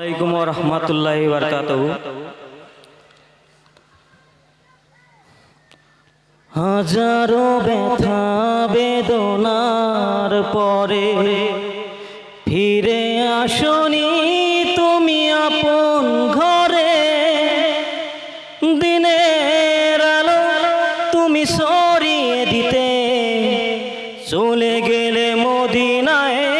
আলাইকুম রহমতুল্লাহ হাজারো ব্যথা বেদনার পরে ফিরে আসনি তুমি আপন ঘরে। দিনের আলো তুমি সরিয়ে দিতে চলে গেলে মদিনায়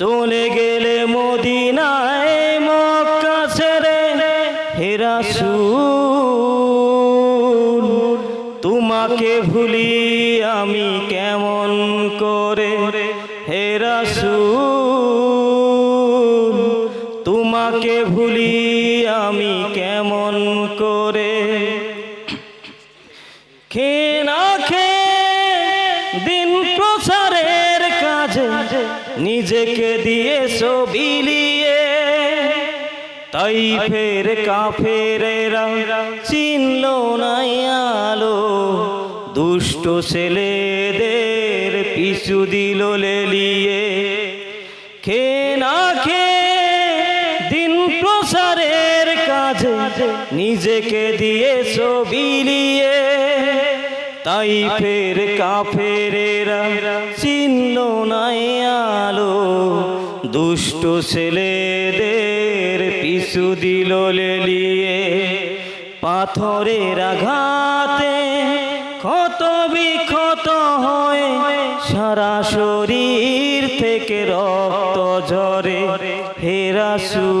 চলে গেলে মদিনায় মক্কা ছেড়ে হেরাসুল তোমাকে ভুলি আমি কেমন করে? হেরাসুল তোমাকে ভুলি আমি কেমন করে? খে না খে নিজেকে দিয়ে বিলিয়ে তাই ফের কাফেরেরা চিনল নাই আলো। দুষ্ট ছেলেদের পিছু দিল লেলিয়ে। খে না খে দিন প্রসারের কাজে নিজেকে দিয়ে বিলিয়ে তাই ফের কাফেরেরা চিনল নাই আলো। দুষ্ট ছেলেদের পিছু দিল লেলিয়ে। পাথরের আঘাতে ক্ষত বিক্ষত হয়ে। সারা শরীর থেকে রক্ত ঝরে হেরাসুল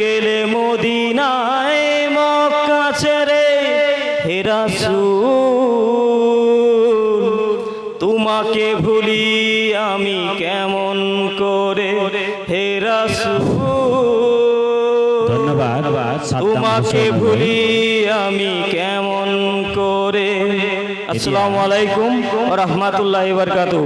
গেলে মদিনায় মক্কা ছেড়ে হেরাসুল। তোমাকে ভুলি আমি কেমন করে হেরাসুল। ধন্যবাদ তোমাকে ভুলি আমি কেমন করে। আসসালামু আলাইকুম রহমতুল্লাহ বরকাতু